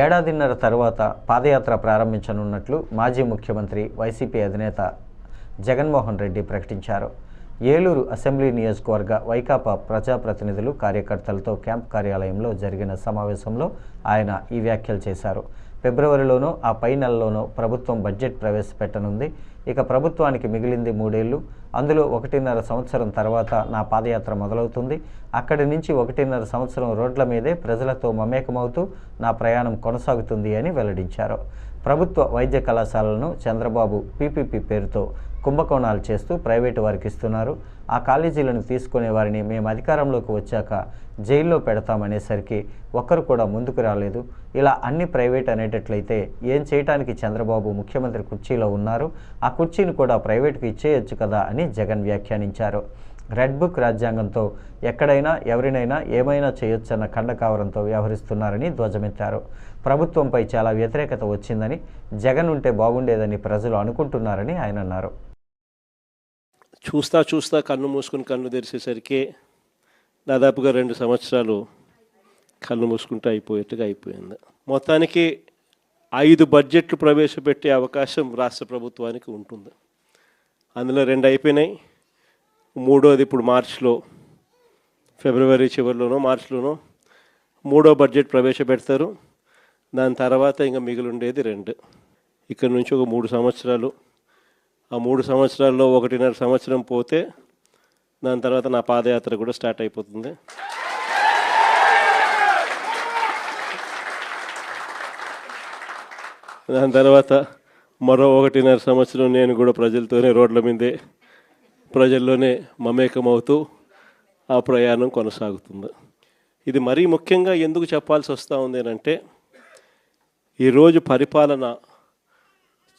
ఏడాదిన్నర తర్వాత పాదయాత్ర ప్రారంభించనున్నట్లు మాజీ ముఖ్యమంత్రి వైసీపీ అధినేత జగన్మోహన్ రెడ్డి ప్రకటించారు. ఏలూరు అసెంబ్లీ నియోజకవర్గ వైకాపా ప్రజాప్రతినిధులు కార్యకర్తలతో క్యాంప్ కార్యాలయంలో జరిగిన సమావేశంలో ఆయన ఈ వ్యాఖ్యలు చేశారు. ఫిబ్రవరిలోనూ ఆ పై నెలలోనూ ప్రభుత్వం బడ్జెట్ ప్రవేశపెట్టనుంది. ఇక ప్రభుత్వానికి మిగిలింది మూడేళ్ళు. అందులో ఒకటిన్నర సంవత్సరం తర్వాత నా పాదయాత్ర మొదలవుతుంది. అక్కడి నుంచి ఒకటిన్నర సంవత్సరం రోడ్ల మీదే ప్రజలతో మమేకమవుతూ నా ప్రయాణం కొనసాగుతుంది అని వెల్లడించారు. ప్రభుత్వ వైద్య కళాశాలను చంద్రబాబు పీపీపీ పేరుతో కుంభకోణాలు చేస్తూ ప్రైవేటు వారికి ఇస్తున్నారు. ఆ కాలేజీలను తీసుకునే వారిని మేము అధికారంలోకి వచ్చాక జైల్లో పెడతామనేసరికి ఒక్కరు కూడా ముందుకు రాలేదు. ఇలా అన్ని ప్రైవేట్ అనేటట్లయితే ఏం చేయటానికి చంద్రబాబు ముఖ్యమంత్రి కుర్చీలో ఉన్నారు? ఆ కుర్చీని కూడా ప్రైవేట్కు ఇచ్చేయొచ్చు కదా అని జగన్ వ్యాఖ్యానించారు. రెడ్ బుక్ రాజ్యాంగంతో ఎక్కడైనా ఎవరినైనా ఏమైనా చేయొచ్చన్న కండకావరంతో వ్యవహరిస్తున్నారని ధ్వజమెత్తారు. ప్రభుత్వంపై చాలా వ్యతిరేకత వచ్చిందని జగన్ ఉంటే బాగుండేదని ప్రజలు అనుకుంటున్నారని ఆయన అన్నారు. చూస్తా చూస్తా కన్ను మూసుకుని కన్ను తెరిచేసరికి దాదాపుగా రెండు సంవత్సరాలు కన్ను మూసుకుంటూ అయిపోయేట్టుగా అయిపోయింది. మొత్తానికి ఐదు బడ్జెట్లు ప్రవేశపెట్టే అవకాశం రాష్ట్ర ప్రభుత్వానికి ఉంటుంది. అందులో రెండు అయిపోయినాయి. మూడోది ఇప్పుడు మార్చిలో ఫిబ్రవరి చివరిలోనో మార్చిలోనో మూడో బడ్జెట్ ప్రవేశపెడతారు. దాని తర్వాత ఇంకా మిగిలి ఉండేది రెండు. ఇక్కడ నుంచి ఒక మూడు సంవత్సరాలు. ఆ మూడు సంవత్సరాల్లో ఒకటిన్నర సంవత్సరం పోతే దాని తర్వాత నా పాదయాత్ర కూడా స్టార్ట్ అయిపోతుంది. దాని తర్వాత మరో ఒకటిన్నర సంవత్సరం నేను కూడా ప్రజలతోనే రోడ్ల మీదే ప్రజల్లోనే మమేకమవుతూ ఆ ప్రయాణం కొనసాగుతుంది. ఇది మరీ ముఖ్యంగా ఎందుకు చెప్పాల్సి వస్తూ ఉంది అంటే ఈరోజు పరిపాలన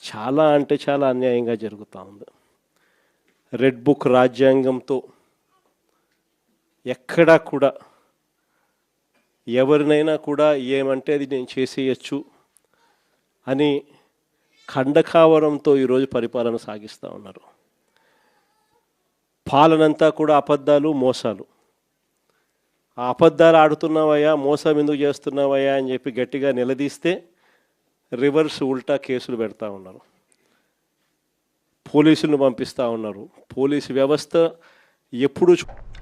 చాలా అంటే చాలా అన్యాయంగా జరుగుతూ ఉంది. రెడ్ బుక్ రాజ్యాంగంతో ఎక్కడా కూడా ఎవరినైనా కూడా ఏమంటే అది నేను చేసేయచ్చు అని ఖండకావరంతో ఈరోజు పరిపాలన సాగిస్తూ ఉన్నారు. పాలనంతా కూడా అబద్ధాలు మోసాలు. ఆ అబద్ధాలు ఆడుతున్నావయ్యా మోసం ఎందుకు చేస్తున్నావయ్యా అని చెప్పి గట్టిగా నిలదీస్తే రివర్స్ ఉల్టా కేసులు పెడతా ఉన్నారు. పోలీసులను పంపిస్తూ ఉన్నారు. పోలీసు వ్యవస్థ ఎప్పుడూ చూ-